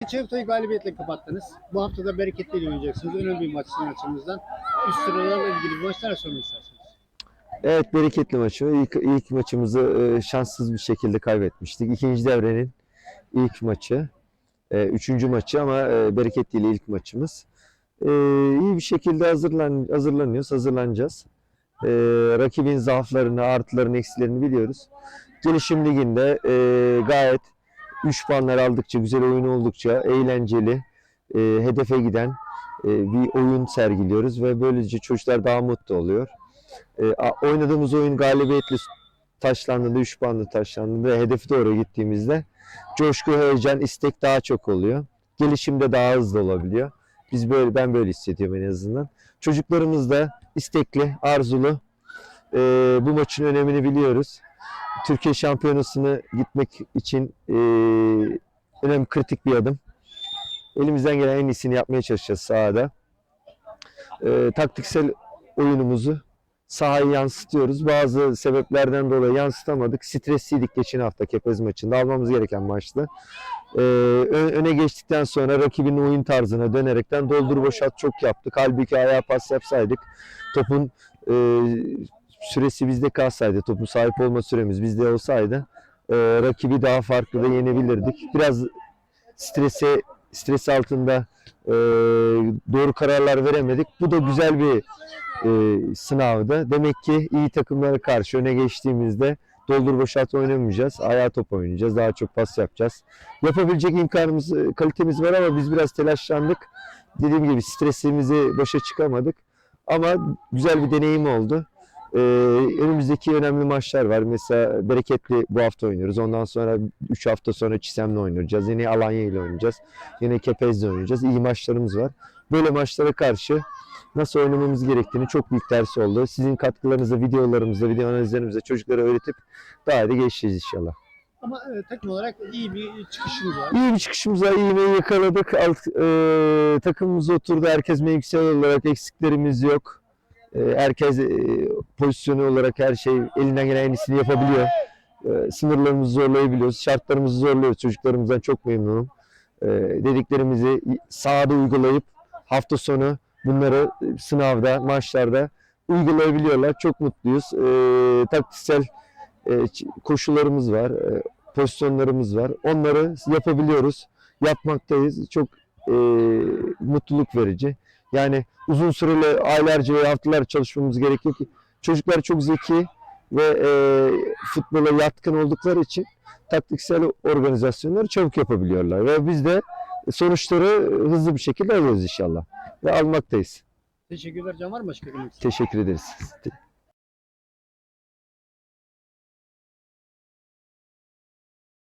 Geçen haftayı galibiyetle kapattınız. Bu hafta da bereketli oynayacaksınız. Önemli bir maç sizin açınızdan. Üst sıralarla ilgili bir maçlar sormak isterseniz. Evet bereketli maçı. İlk, ilk maçımızı e, şanssız bir şekilde kaybetmiştik. İkinci devrenin ilk maçı. E, üçüncü maçı ama e, bereketli ilk maçımız. E, iyi bir şekilde hazırlan, hazırlanıyoruz, hazırlanacağız. E, rakibin zaaflarını, artılarını, eksilerini biliyoruz. Gelişim liginde e, gayet 3 puanlar aldıkça, güzel oyun oldukça eğlenceli, e, hedefe giden e, bir oyun sergiliyoruz ve böylece çocuklar daha mutlu oluyor. E, oynadığımız oyun galibiyetle taşlandığında, 3 puanla taşlandığında ve hedefe doğru gittiğimizde coşku, heyecan, istek daha çok oluyor. Gelişimde daha hızlı olabiliyor. Biz böyle, ben böyle hissediyorum en azından. Çocuklarımız da istekli, arzulu. E, bu maçın önemini biliyoruz. Türkiye Şampiyonası'na gitmek için e, önemli kritik bir adım. Elimizden gelen en iyisini yapmaya çalışacağız sahada. E, taktiksel oyunumuzu sahaya yansıtıyoruz. Bazı sebeplerden dolayı yansıtamadık. Stresliydik geçen hafta Kepez maçında. Almamız gereken maçtı. Ee, öne geçtikten sonra rakibin oyun tarzına dönerekten doldur boşalt çok yaptık. Halbuki ayağa pas yapsaydık topun e, süresi bizde kalsaydı, topun sahip olma süremiz bizde olsaydı e, rakibi daha farklı da yenebilirdik. Biraz strese stres altında e, doğru kararlar veremedik. Bu da güzel bir e, sınavda. Demek ki iyi takımlara karşı öne geçtiğimizde doldur boşalt oynamayacağız. Ayağa top oynayacağız. Daha çok pas yapacağız. Yapabilecek imkanımız, kalitemiz var ama biz biraz telaşlandık. Dediğim gibi stresimizi başa çıkamadık. Ama güzel bir deneyim oldu. Ee, önümüzdeki önemli maçlar var. Mesela Bereketli bu hafta oynuyoruz. Ondan sonra 3 hafta sonra Çisem'le oynayacağız. Yine Alanya ile oynayacağız. Yine Kepez'le oynayacağız. İyi maçlarımız var. Böyle maçlara karşı nasıl oynamamız gerektiğini çok büyük ders oldu. Sizin katkılarınızla, videolarımızla, video analizlerimizle çocuklara öğretip daha da gelişeceğiz inşallah. Ama e, takım olarak iyi bir çıkışınız var. İyi bir çıkışımız var, iyi bir yakaladık. Alt, e, takımımız oturdu. Herkes mevkisel olarak eksiklerimiz yok. E, herkes e, pozisyonu olarak her şey elinden gelen en iyisini yapabiliyor. E, sınırlarımızı zorlayabiliyoruz. Şartlarımızı zorluyoruz. Çocuklarımızdan çok memnunum. E, dediklerimizi sahada uygulayıp hafta sonu bunları sınavda, maçlarda uygulayabiliyorlar. Çok mutluyuz. E, taktiksel e, koşullarımız var, e, pozisyonlarımız var. Onları yapabiliyoruz, yapmaktayız. Çok e, mutluluk verici. Yani uzun süreli aylarca ve haftalar çalışmamız gerekiyor ki çocuklar çok zeki ve e, futbola yatkın oldukları için taktiksel organizasyonları çabuk yapabiliyorlar. Ve biz de sonuçları hızlı bir şekilde alıyoruz inşallah. Ve almaktayız. Teşekkürler. Can var mı başka Teşekkür ederiz.